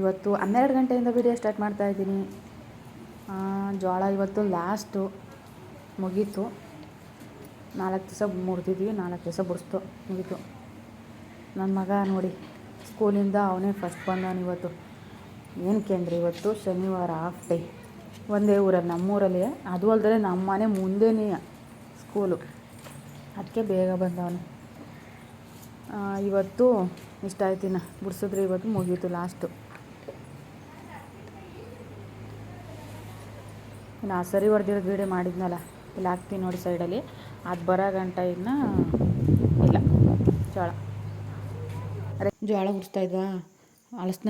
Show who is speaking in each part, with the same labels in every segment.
Speaker 1: ಇವತ್ತು ಹನ್ನೆರಡು ಗಂಟೆಯಿಂದ ವಿಡಿಯೋ ಸ್ಟಾರ್ಟ್ ಮಾಡ್ತಾ ಇದ್ದೀನಿ. ಜೋಳ ಇವತ್ತು ಲಾಸ್ಟು ಮುಗೀತು. ನಾಲ್ಕು ದಿವಸ ಮುರಿದಿದ್ವಿ, ನಾಲ್ಕು ದಿವಸ ಬಿಡಿಸ್ತು ಮುಗೀತು. ನನ್ನ ಮಗ ನೋಡಿ ಸ್ಕೂಲಿಂದ ಅವನೇ ಫಸ್ಟ್ ಬಂದವನು ಇವತ್ತು. ಏನಕ್ಕೆ ಅಂದರೆ ಇವತ್ತು? ಶನಿವಾರ ಹಾಫ್ ಡೇ ಒಂದೇ ಊರಲ್ಲಿ, ನಮ್ಮೂರಲ್ಲಿ. ಅದು ಅಲ್ಲದೆ ನಮ್ಮನೆ ಮುಂದೆನೇ ಸ್ಕೂಲು ಅದಕ್ಕೆ ಬೇಗ ಬಂದವನು. ಇವತ್ತು ಇಷ್ಟ ಆಯ್ತಿನ ಬಿಡಿಸಿದ್ರೆ ಇವತ್ತು ಮುಗೀತು ಲಾಸ್ಟು ನಾ ಸರಿ ಹೊಡೆದಿರೋದು ವೀಡಿಯೋ ಮಾಡಿದ್ನಲ್ಲ, ಇಲ್ಲಿ ಹಾಕ್ತೀನಿ ನೋಡಿ ಸೈಡಲ್ಲಿ ಅದು ಬರೋ ಗಂಟ ಇನ್ನು ಇಲ್ಲ. ಜೋಳ. ಅರೆ, ಜೋಳ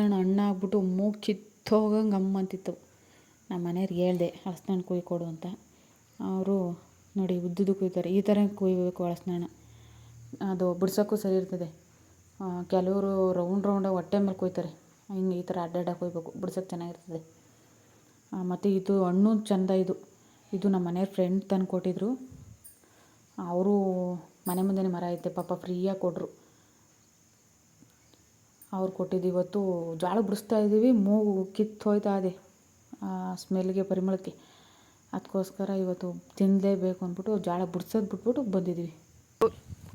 Speaker 1: ಅಣ್ಣ ಹಣ್ಣು ಆಗ್ಬಿಟ್ಟು ಮೂಗು ಕಿತ್ತೋಗಂಗೆ ಅಮ್ಮ ಅಂತಿತ್ತು. ನಮ್ಮ ಮನೆಯವ್ರಿಗೆ ಹೇಳ್ದೆ ಕುಯ್ ಕೊಡು ಅಂತ. ಅವರು ನೋಡಿ ಉದ್ದುದು ಕುಯ್ತಾರೆ. ಈ ಥರ ಕುಯ್ಬೇಕು ಹಲಸ್ನಣ್ಣು ಅದು ಬಿಡ್ಸೋಕ್ಕೂ ಸರಿ ಇರ್ತದೆ. ಕೆಲವರು ರೌಂಡ್ ರೌಂಡಾಗಿ ಹೊಟ್ಟೆ ಮೇಲೆ ಕುಯ್ತಾರೆ. ಹಿಂಗೆ ಈ ಥರ ಅಡ್ಡಾಡ ಕುಯ್ಬೇಕು. ಬಿಡ್ಸೋಕ್ಕೆ ಚೆನ್ನಾಗಿರ್ತದೆ. ಮತ್ತು ಇದು ಹಣ್ಣು ಚೆಂದ ಇದು. ಇದು ನಮ್ಮ ಮನೆಯವ್ರ ಫ್ರೆಂಡ್ ತಂದು ಕೊಟ್ಟಿದ್ರು. ಅವರು ಮನೆ ಮುಂದೆನೇ ಮರ ಐತೆ, ಪಾಪ ಫ್ರೀಯಾಗಿ ಕೊಟ್ಟರು ಅವ್ರು ಕೊಟ್ಟಿದ್ದು ಇವತ್ತು ಜೋಳ ಬಿಡಿಸ್ತಾ ಇದ್ದೀವಿ ಮೂಗು ಕಿತ್ತು ಹೋಯ್ತಾ ಇದೆ ಸ್ಮೆಲ್ಗೆ ಪರಿಮಳಕ್ಕೆ. ಅದಕ್ಕೋಸ್ಕರ ಇವತ್ತು ತಿನ್ನಲೇಬೇಕು ಅಂದ್ಬಿಟ್ಟು ಜೋಳ ಬಿಡ್ಸೋದು ಬಿಟ್ಬಿಟ್ಟು ಬಂದಿದ್ದೀವಿ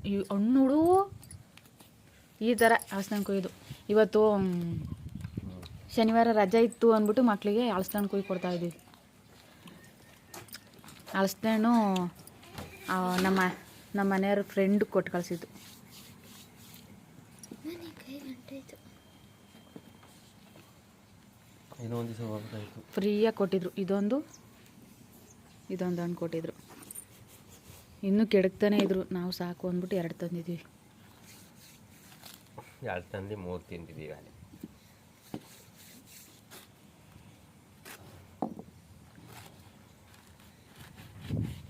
Speaker 1: ಈ ಹಣ್ಣುಡು ಈ ಥರ ಹಾಸನ ಕೊಯ್ದು ಇವತ್ತು ಶನಿವಾರ ರಜೆ ಇತ್ತು ಅಂದ್ಬಿಟ್ಟು ಮಕ್ಕಳಿಗೆ ಹಳಸ್ನಣ್ಣು ಕುಯ್ ಕೊಡ್ತಾ ಇದ್ದೀವಿ ಹಳಸ್ನಣ್ಣು ನಮ್ಮ ನಮ್ಮ ಮನೆಯವ್ರ ಫ್ರೆಂಡ್ ಕೊಟ್ಟು ಕಳಿಸಿದ್ದು. ಫ್ರೀಯಾಗಿ ಕೊಟ್ಟಿದ್ರು. ಇದೊಂದು ಇದೊಂದು ಹಣ್ಣು ಕೊಟ್ಟಿದ್ರು. ಇನ್ನೂ ಕೆಡಕ್ತಾನೆ ಇದ್ರು. ನಾವು ಸಾಕು ಅಂದ್ಬಿಟ್ಟು ಎರಡು ತಂದಿದ್ದೀವಿ
Speaker 2: ಎರಡು ತಂದು ಮೂರು ತಿಂದಿದ್ದೀವಿ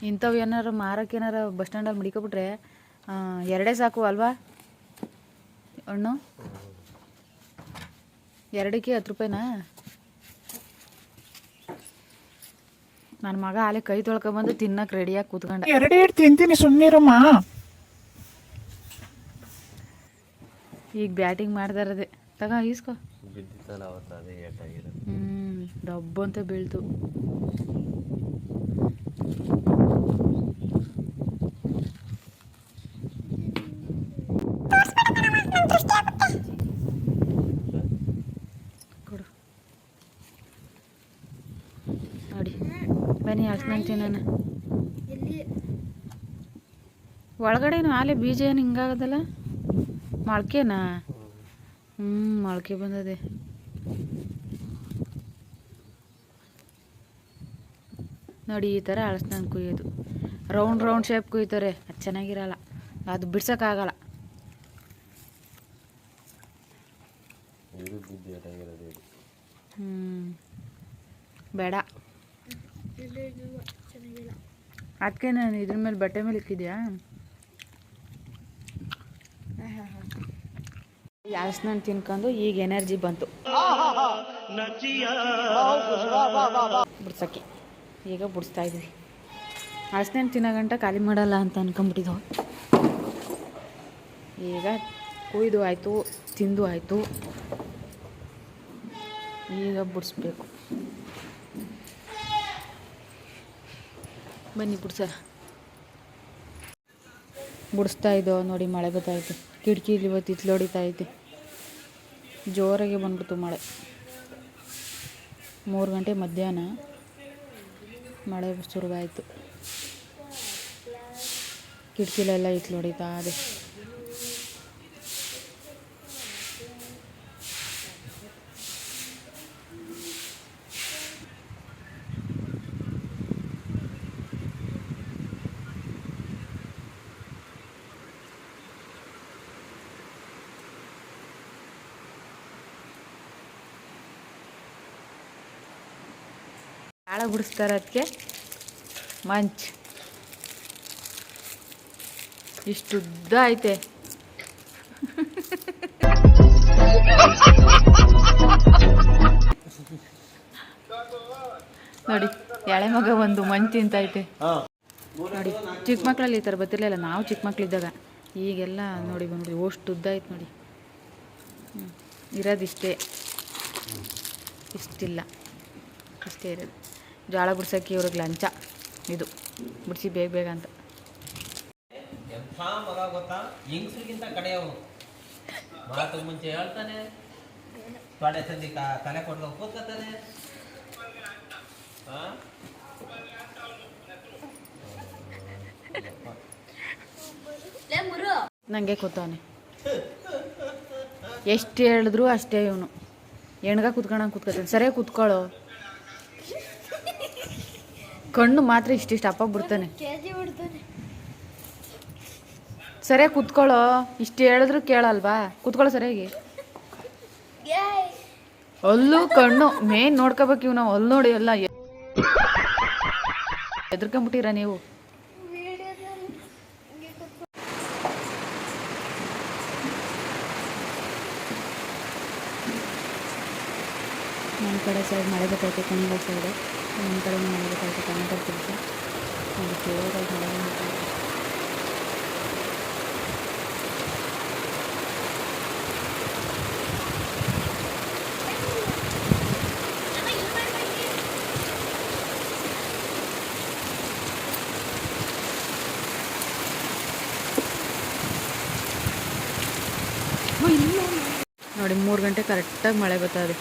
Speaker 1: ಇಂಥವು ಏನಾರು ಮಾರಕ್ಕೆ ಏನಾರು ಬಸ್ ಸ್ಟ್ಯಾಂಡಲ್ಲಿ ಮಡಿಕೊಬಿಟ್ರೆ ಎರಡೇ ಸಾಕು ಅಲ್ವಾ? ಹಣ್ಣು ಎರಡಕ್ಕೆ ಹತ್ತು ರೂಪಾಯಿನಾ? ನನ್ನ ಮಗ ಅಲ್ಲಿ ಕೈ ತೊಳ್ಕೊಬಂದು ತಿನ್ನಕ್ಕೆ ರೆಡಿಯಾಗಿ ಕೂತ್ಕೊಂಡ.
Speaker 3: ಎರಡೇ ತಿಂತೀನಿ ಸುಮ್ಮನಿರಮ್ಮ
Speaker 1: ಈಗ ಬ್ಯಾಟಿಂಗ್ ಮಾಡ್ತಾ ಇರೋದೆ ತಗ ಈಸ್ಕೊ. ಹ್ಞೂ ಡಬ್ಬು ಅಂತ ಬೀಳ್ತು ಕೊಡು ನೋಡಿ ಬನ್ನಿ ಹಸ್ನಂತ ಒಳಗಡೆನೂ ಆಲೆ ಬೀಜ ಏನು ಹಿಂಗಾಗದಲ್ಲ? ಮೊಳಕೆನಾ? ಹ್ಞೂ ಮೊಳಕೆ ಬಂದದೆ. ನೋಡಿ ಈ ಥರ ಅಳಸ್ನಣ್ಣು ಕುಯ್ಯೋದು. ರೌಂಡ್ ರೌಂಡ್ ಶೇಪ್ ಕುಯ್ತಾರೆ. ಅದು ಚೆನ್ನಾಗಿರಲ್ಲ. ಅದು ಬಿಡ್ಸೋಕ್ಕಾಗಲ್ಲ. ಹ್ಞೂ ಬೇಡ. ಅದಕ್ಕೆ ನಾನು ಇದ್ರ ಮೇಲೆ ಬಟ್ಟೆ ಮೇಲೆ ಇಕ್ಕಿದ್ಯಾ? ಯಾಸ್ನನ್ ತಿನ್ಕೊಂಡು ಈಗ ಎನರ್ಜಿ ಬಂತು. ಬಿಡ್ಸಕ್ಕೆ. ಈಗ ಬಿಡಿಸ್ತಾ ಹಲಸಿನಣ್ಣು ತಿನ್ನೋ ಗಂಟ ಖಾಲಿ ಮಾಡಲ್ಲ ಅಂತ ಅನ್ಕೊಂಬಿಟ್ಟಿದ್ದವು ಈಗ ಕುಯ್ದು ಆಯಿತು, ತಿಂದು ಆಯಿತು. ಈಗ ಬಿಡಿಸ್ಬೇಕು. ಬನ್ನಿ ಬಿಡ್ಸೋಣ ಬಿಡಿಸ್ತಾ ಇದ್ದೋ, ನೋಡಿ, ಮಳೆ ಬರ್ತೈತೆ ಕಿಟಕಿಲಿ ಇವತ್ತು ಇತ್ಲು ಹೊಡಿತಾ ಐತೆ ಜೋರಾಗೆ ಬಂದ್ಬಿಡ್ತು ಮಳೆ. ಮೂರು ಗಂಟೆ ಮಧ್ಯಾಹ್ನ ಮಳೆ ಶುರುವಾಯಿತು. ಕಿಟಕಿಲೆಲ್ಲ ಇತ್ಲು ಹೊಡಿತಾ ಕಾಳ ಬಿಡಿಸ್ತಾರೆ ಅದಕ್ಕೆ. ಮಂಚ್. ಇಷ್ಟುದ್ದ ಐತೆ. ನೋಡಿ ಎಳೆ ಮಗ ಒಂದು ಮಂಚ್ ತಿಂತೈತೆ ನೋಡಿ ಚಿಕ್ಕ ಮಕ್ಕಳಲ್ಲಿ ಈ ಥರ ಗೊತ್ತಿರಲಿಲ್ಲ ನಾವು ಚಿಕ್ಕ ಮಕ್ಕಳಿದ್ದಾಗ ಈಗೆಲ್ಲ ನೋಡಿ ಬಂದ್ಬಿಡಿ ಅಷ್ಟು ಉದ್ದ ಐತೆ ನೋಡಿ. ಇರೋದಿಷ್ಟೇ. ಇಷ್ಟಿಲ್ಲ. ಇಷ್ಟೇ ಇರೋದು. ಜೋಳ ಬಿಡ್ಸೋಕ್ಕೆ ಇವ್ರಿಗೆ ಲಂಚ. ಇದು. ಬಿಡಿಸಿ ಬೇಗ ಬೇಗ ಅಂತ.
Speaker 2: ಎಂಥ ಮಗ ಗೊತ್ತಾ? ಹೆಂಗಸ್ರಿಗಿಂತ ಕಡೆಯವನು ಮಾತು ಮುಂಚೆ ಹೇಳ್ತಾನೆ. ತೊಡೆ ಸಂದಿ ಕ- ತಲೆ ಕೊಟ್ಟು ಕೂತ್ಕೊತಾನೆ. ಆ?
Speaker 1: ನನಗೆ ಕೂತವನೆ. ಎಷ್ಟು ಹೇಳಿದ್ರು ಅಷ್ಟೇ ಇವನು. ಎಣ್ಗ ಕುತ್ಕೊಂಡಂಗೆ ಕುತ್ಕೊತಾನೆ. ಸರಿಯಾಗಿ ಕುತ್ಕೊಳ್ಳೋ ಕಣ್ಣು ಮಾತ್ರ ಇಷ್ಟಿಷ್ಟು ಅಪ್ಪ ಬಿಡ್ತಾನೆ. ಸರಿಯಾಗಿ ಕುತ್ಕೊಳ್ಳೋ ಇಷ್ಟು ಹೇಳಿದ್ರು ಕೇಳಲ್ವಾ? ಕುತ್ಕೊಳ್ಳೋ ಸರಿಯಾಗಿ. ಅಲ್ಲೂ ಕಣ್ಣು ಮೇನ್ ನೋಡ್ಕೋಬೇಕು ಇವ್ ನಾವು ಅಲ್ಲಿ ನೋಡಿ ಎಲ್ಲ ಎದ್ರಕೊಂಬಿಟ್ಟಿರ ನೀವು ನನ್ನ ಕಡೆ ಸೈಡ್ ಮಳೆ ಬರ್ತೈತೆ ಕನ್ನಡ ಸೈಡು ನಮ್ಮ ಕಡೆ ಮಳೆ ಬರ್ತೈತೆ ಕನ್ನಡ ಕೆಲಸ ಅದಕ್ಕೆ ಮಳೆ. ನೋಡಿ, ಮೂರು ಗಂಟೆ ಕರೆಕ್ಟಾಗಿ ಮಳೆ ಬರ್ತದೆ